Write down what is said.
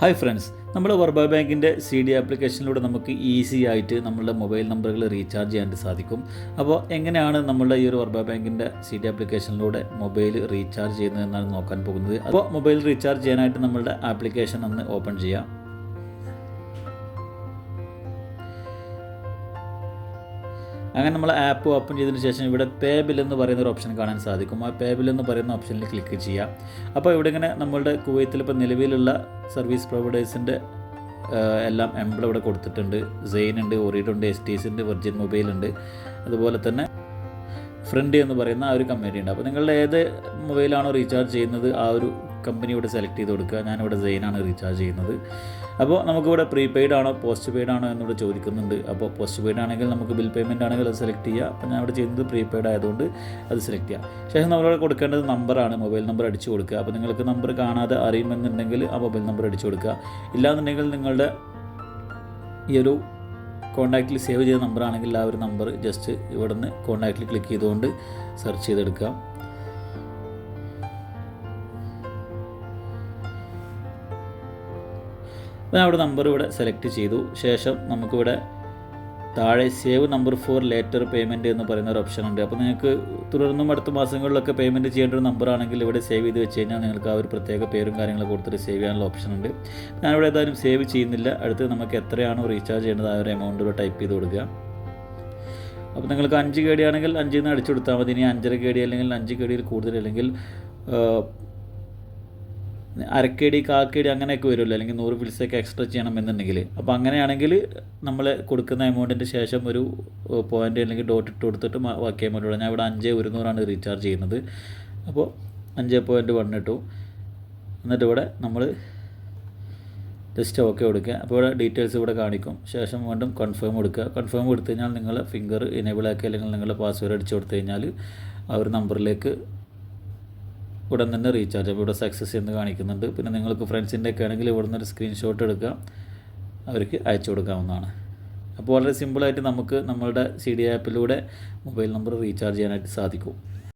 Hi friends നമ്മൾ വർബ ബാങ്കിന്റെ C D ആപ്ലിക്കേഷനിലൂടെ നമുക്ക് ഈസി ആയിട്ട് നമ്മളുടെ മൊബൈൽ നമ്പറുകൾ റീചാർജ് ചെയ്യാൻ സാധിക്കും. അപ്പോൾ എങ്ങനെയാണ് നമ്മളുടെ ഈ ഒരു വർബ ബാങ്കിന്റെ സി ഡി ആപ്ലിക്കേഷനിലൂടെ മൊബൈൽ റീചാർജ് ചെയ്യുന്നത് എന്നാണ് നോക്കാൻ പോകുന്നത്. അപ്പോൾ മൊബൈൽ റീചാർജ് ചെയ്യാനായിട്ട് നമ്മളുടെ ആപ്ലിക്കേഷൻ ഒന്ന് ഓപ്പൺ ചെയ്യാം. അങ്ങനെ നമ്മൾ ആപ്പ് ഓപ്പൺ ചെയ്തതിന് ശേഷം ഇവിടെ പേ ബിൽ എന്ന് പറയുന്ന ഒരു ഓപ്ഷൻ കാണാൻ സാധിക്കും. ആ പേ ബിൽ എന്ന് പറയുന്ന ഓപ്ഷനിൽ ക്ലിക്ക് ചെയ്യാം അപ്പോൾ ഇവിടെ ഇങ്ങനെ നമ്മളുടെ കുവൈത്തിൽ ഇപ്പോൾ നിലവിലുള്ള സർവീസ് പ്രൊവൈഡേഴ്സിന്റെ എല്ലാം എംബ്ലം ഇവിടെ കൊടുത്തിട്ടുണ്ട്. സെയിൻ ഉണ്ട് ഒറീഡ് എസ് ടി എസ് ഉണ്ട് വെർജിൻ മൊബൈൽ ഉണ്ട്. അതുപോലെ തന്നെ ഫ്രണ്ട് എന്ന് പറയുന്ന ആ ഒരു കമ്പനി ഉണ്ട്. അപ്പോൾ നിങ്ങളുടെ ഏത് മൊബൈലാണോ റീചാർജ് ചെയ്യുന്നത് ആ ഒരു കമ്പനി ഇവിടെ സെലക്ട് ചെയ്ത് കൊടുക്കുക. ഞാനിവിടെ സെയിനാണ് റീചാർജ് ചെയ്യുന്നത്. അപ്പോൾ നമുക്കിവിടെ പ്രീപെയ്ഡ് ആണോ പോസ്റ്റ് പെയ്ഡ് ആണോ എന്നിവിടെ ചോദിക്കുന്നുണ്ട്. അപ്പോൾ പോസ്റ്റ് പെയ്ഡ് ആണെങ്കിൽ നമുക്ക് ബിൽ പേയ്മെന്റ് ആണെങ്കിൽ അത് സെലക്ട് ചെയ്യുക അപ്പോൾ ഞാൻ ഇവിടെ ചെയ്യുന്നത് പ്രീപെയ്ഡ് ആയതുകൊണ്ട് അത് സെലക്ട് ചെയ്യുക ശേഷം നമ്മളിവിടെ കൊടുക്കേണ്ടത് നമ്പറാണ്. മൊബൈൽ നമ്പർ അടിച്ചു കൊടുക്കുക. അപ്പോൾ നിങ്ങൾക്ക് നമ്പർ കാണാതെ അറിയുമെന്നുണ്ടെങ്കിൽ ആ മൊബൈൽ നമ്പർ അടിച്ചു കൊടുക്കുക. ഇല്ലാന്നുണ്ടെങ്കിൽ നിങ്ങളുടെ ഈ ഒരു കോൺടാക്റ്റിൽ സേവ് ചെയ്ത നമ്പറാണെങ്കിൽ ആ ഒരു നമ്പർ ജസ്റ്റ് ഇവിടെ നിന്ന് കോൺടാക്റ്റിൽ ക്ലിക്ക് ചെയ്തുകൊണ്ട് സെർച്ച് ചെയ്തെടുക്കാം. ഞാൻ അവിടെ നമ്പർ ഇവിടെ സെലക്ട് ചെയ്തു. ശേഷം നമുക്കിവിടെ താഴെ save number for later payment എന്ന് പറയുന്ന ഒരു ഓപ്ഷൻ ഉണ്ട്. അപ്പോൾ നിങ്ങൾക്ക് തുടർന്നും അടുത്ത മാസങ്ങളിലൊക്കെ പേയ്മെന്റ് ചെയ്യേണ്ട ഒരു നമ്പർ ആണെങ്കിൽ ഇവിടെ സേവ് ചെയ്ത് വെച്ച് കഴിഞ്ഞാൽ നിങ്ങൾക്ക് ആ ഒരു പ്രത്യേക പേരും കാര്യങ്ങളും കൊടുത്തിട്ട് സേവ് ചെയ്യാനുള്ള ഓപ്ഷൻ ഉണ്ട്. ഞാനിവിടെ ഏതായാലും സേവ് ചെയ്യുന്നില്ല. അടുത്ത് നമുക്ക് എത്രയാണോ റീചാർജ് ചെയ്യേണ്ടത് ആ ഒരു എമൗണ്ട് ഇവിടെ ടൈപ്പ് ചെയ്ത് കൊടുക്കുക. അപ്പോൾ നിങ്ങൾക്ക് അഞ്ച് കേടിയാണെങ്കിൽ അഞ്ചിൽ നിന്ന് അടിച്ചു കൊടുത്താൽ മതി. ഇനി അഞ്ചര കേടി അല്ലെങ്കിൽ അഞ്ച് കേടിയിൽ കൂടുതൽ അല്ലെങ്കിൽ അരക്കേടി കാക്കേടി അങ്ങനെയൊക്കെ വരുമല്ലോ. അല്ലെങ്കിൽ നൂറ് ഫിൽസൊക്കെ എക്സ്ട്രാ ചെയ്യണം എന്നുണ്ടെങ്കിൽ അപ്പോൾ അങ്ങനെയാണെങ്കിൽ നമ്മൾ കൊടുക്കുന്ന എമൗണ്ടിന്റെ ശേഷം ഒരു പോയിന്റ് അല്ലെങ്കിൽ ഡോട്ട് ഇട്ട് കൊടുത്തിട്ട് ബാക്കി എമൗണ്ട് ഞാൻ ഇവിടെ അഞ്ച് ഒരുന്നൂറാണ് റീചാർജ് ചെയ്യുന്നത്. അപ്പോൾ അഞ്ച് പോയിന്റ് വൺ ഇട്ടു. എന്നിട്ട് ഇവിടെ നമ്മൾ ജസ്റ്റ് ഓക്കെ കൊടുക്കുക. അപ്പോൾ ഇവിടെ ഡീറ്റെയിൽസ് ഇവിടെ കാണിക്കും. ശേഷം വീണ്ടും കൺഫേം കൊടുക്കുക. കൺഫേം കൊടുത്തു കഴിഞ്ഞാൽ നിങ്ങൾ ഫിംഗർ എനേബിൾ ആക്കി അല്ലെങ്കിൽ നിങ്ങളുടെ പാസ്വേഡ് അടിച്ചു കൊടുത്തു കഴിഞ്ഞാൽ ആ ഒരു നമ്പറിലേക്ക് ഉടൻ തന്നെ റീചാർജ് അപ്പോൾ ഇവിടെ സക്സസ് എന്ന് കാണിക്കുന്നുണ്ട്. പിന്നെ നിങ്ങൾക്ക് ഫ്രണ്ട്സിന്റെ ഒക്കെ ആണെങ്കിൽ ഇവിടെ നിന്നൊരു സ്ക്രീൻഷോട്ട് എടുക്കുക അവർക്ക് അയച്ചു കൊടുക്കാവുന്നതാണ്. അപ്പോൾ വളരെ സിമ്പിളായിട്ട് നമുക്ക് നമ്മളുടെ സി ഡി ആപ്പിലൂടെ മൊബൈൽ നമ്പർ റീചാർജ് ചെയ്യാനായിട്ട് സാധിക്കും.